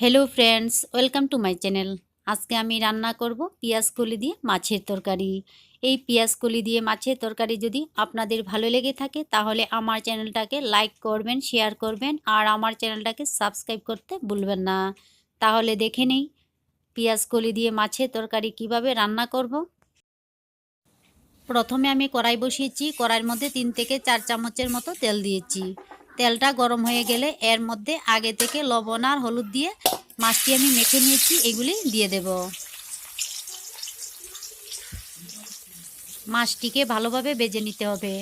Hello friends welcome to my channel আজকে আমি রান্না করব কলি দিয়ে মাছের তরকারি। এই কলি দিয়ে মাছের তরকারি যদি আপনাদের ভালো লেগে থাকে, তাহলে আমার চ্যানেলটাকে লাইক করবেন শেয়ার করবেন, আর আমার চ্যানেলটাকে সাবস্ক্রাইব করতে ভুলবেন না। তাহলে দেখে নেই কলি দিয়ে মাছের তরকারি কীভাবে রান্না করব। প্রথমে আমি কড়াই বসিয়েছি, কড়াইয়ের মধ্যে তিন থেকে চার চামচের মতো তেল দিয়েছি। তেলটা গরম হয়ে গেলে এর মধ্যে আগে থেকে লবণ আর হলুদ দিয়ে মাছটি আমি মেখে নিয়েছি, এগুলি দিয়ে দেব। মাছটিকে ভালোভাবে বেজে নিতে হবে।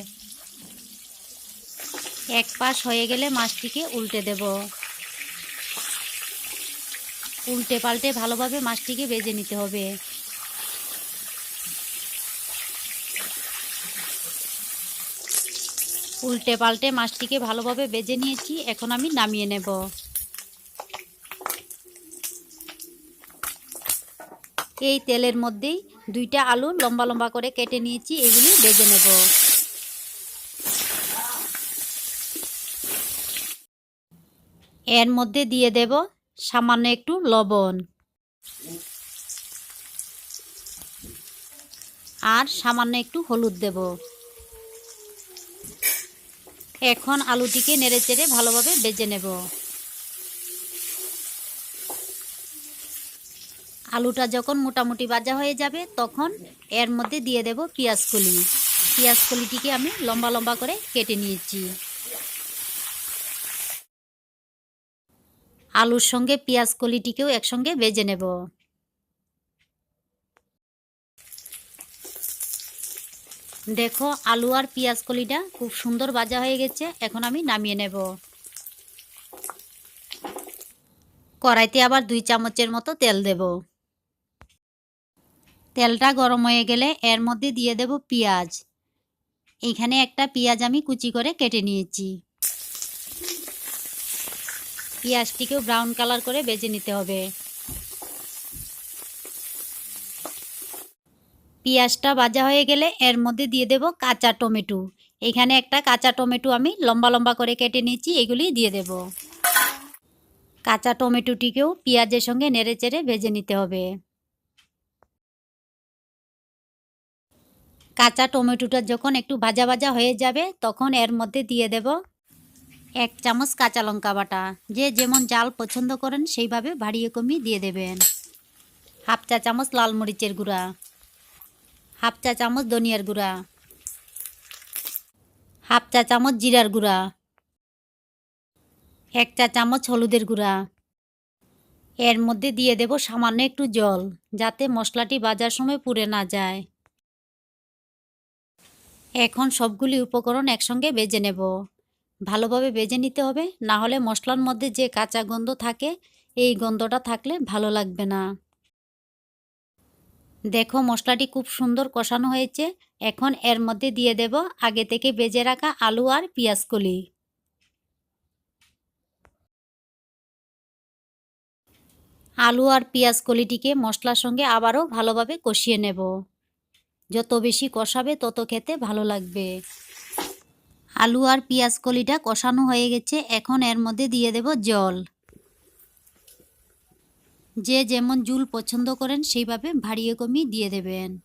এক পাশ হয়ে গেলে মাছটিকে উল্টে দেব। উল্টে পাল্টে ভালোভাবে মাছটিকে বেজে নিতে হবে। উল্টে পাল্টে মাছটিকে ভালোভাবে বেজে নিয়েছি। এখন আমি নামিয়ে নেব। এই তেলের মধ্যেই দুইটা আলু লম্বা লম্বা করে কেটে নিয়েছি, এগুলি বেজে নেব। এর মধ্যে দিয়ে দেব সামান্য একটু লবণ। আর সামান্য একটু হলুদ দেব। এখন আলুটিকে নেড়ে চেড়ে ভালোভাবে বেজে নেব। আলুটা যখন মোটামুটি ভাজা হয়ে যাবে, তখন এর মধ্যে দিয়ে দেব পেঁয়াজ কলি পেঁয়াজ কলিটিকে আমি লম্বা লম্বা করে কেটে নিয়েছি। আলুর সঙ্গে পেঁয়াজ কলিটিকেও একসঙ্গে বেজে নেব। দেখো আলু আর পেঁয়াজ কলিটা খুব সুন্দর ভাজা হয়ে গেছে, এখন আমি নামিয়ে নেব। কড়াইতে আবার দুই চামচের মতো তেল দেব। তেলটা গরম হয়ে গেলে এর মধ্যে দিয়ে দেব পেঁয়াজ। এখানে একটা পেঁয়াজ আমি কুচি করে কেটে নিয়েছি। পেঁয়াজটিকেও ব্রাউন কালার করে বেজে নিতে হবে। পেঁয়াজটা ভাজা হয়ে গেলে এর মধ্যে দিয়ে দেব কাঁচা টমেটো। এখানে একটা কাঁচা টমেটো আমি লম্বা লম্বা করে কেটে নিয়েছি, এগুলি দিয়ে দেব। কাঁচা টমেটোটিকেও পেঁয়াজের সঙ্গে নেড়ে চেড়ে ভেজে নিতে হবে। কাঁচা টমেটোটা যখন একটু ভাজা ভাজা হয়ে যাবে, তখন এর মধ্যে দিয়ে দেব এক চামচ কাঁচা লঙ্কা বাটা। যে যেমন জাল পছন্দ করেন, সেইভাবে বাড়িয়ে কমিয়ে দিয়ে দেবেন। হাফ চা চামচ লাল মরিচের গুঁড়া। হাফ চা চামচ ধনিয়ার গুঁড়া। হাফ চা চামচ জিরার গুঁড়া। এক চা চামচ হলুদের গুঁড়া। এর মধ্যে দিয়ে দেব সামান্য একটু জল, যাতে মশলাটি বাজার সময় পুড়ে না যায়। এখন সবগুলি উপকরণ একসঙ্গে বেজে নেব। ভালোভাবে বেজে নিতে হবে, না হলে মশলার মধ্যে যে কাঁচা গন্ধ থাকে, এই গন্ধটা থাকলে ভালো লাগবে না। দেখো মশলাটি খুব সুন্দর কষানো হয়েছে। এখন এর মধ্যে দিয়ে দেব আগে থেকে বেজে রাখা আলু আর পেঁয়াজ কলি আলু আর পেঁয়াজ কলিটিকে মশলার সঙ্গে আবারও ভালোভাবে কষিয়ে নেব। যত বেশি কষাবে তত খেতে ভালো লাগবে। আলু আর পেঁয়াজ কলিটা কষানো হয়ে গেছে। এখন এর মধ্যে দিয়ে দেব জল। যে যেমন জুল পছন্দ করেন, সেইভাবে ভারিয়ে কমিয়ে দিয়ে দেবেন।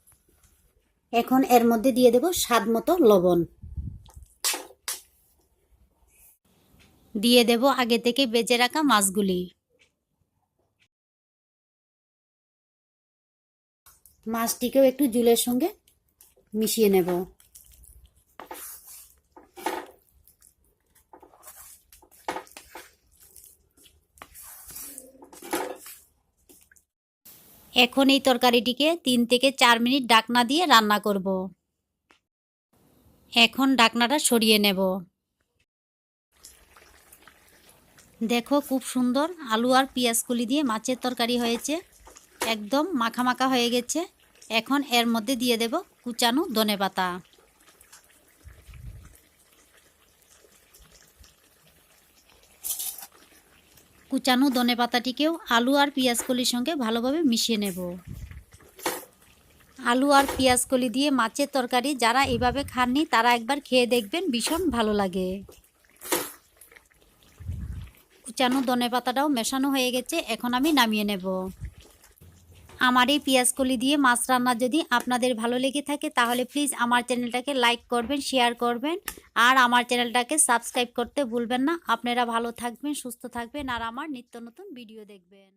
এখন এর মধ্যে দিয়ে দেব স্বাদ মতো লবণ। দিয়ে দেব আগে থেকে বেজে রাখা মাছগুলি। মাছটিকেও একটু জুলের সঙ্গে মিশিয়ে নেব। এখন এই তরকারিটিকে তিন থেকে চার মিনিট ডাকনা দিয়ে রান্না করব। এখন ডাকনাটা সরিয়ে নেব। দেখো খুব সুন্দর আলু আর পেঁয়াজকুলি দিয়ে মাছের তরকারি হয়েছে। একদম মাখা মাখা হয়ে গেছে। এখন এর মধ্যে দিয়ে দেব কুচানো ধনে পাতা কুচানো ধনে পাতাটিকেও আলু আর পেঁয়াজ কলির সঙ্গে ভালোভাবে মিশিয়ে নেব। আলু আর পেঁয়াজ কলি দিয়ে মাছের তরকারি যারা এভাবে খাননি তারা একবার খেয়ে দেখবেন, ভীষণ ভালো লাগে। কুচানো ধনে পাতাটাও মেশানো হয়ে গেছে, এখন আমি নামিয়ে নেব। আমার এই পেঁয়াজকলি দিয়ে মাছ রান্না যদি আপনাদের ভালো লেগে থাকে, তাহলে প্লিজ আমার চ্যানেলটাকে লাইক করবেন শেয়ার করবেন, আর আমার চ্যানেলটাকে সাবস্ক্রাইব করতে ভুলবেন না। আপনারা ভালো থাকবেন, সুস্থ থাকবেন, আর আমার নিত্য নতুন ভিডিও দেখবেন।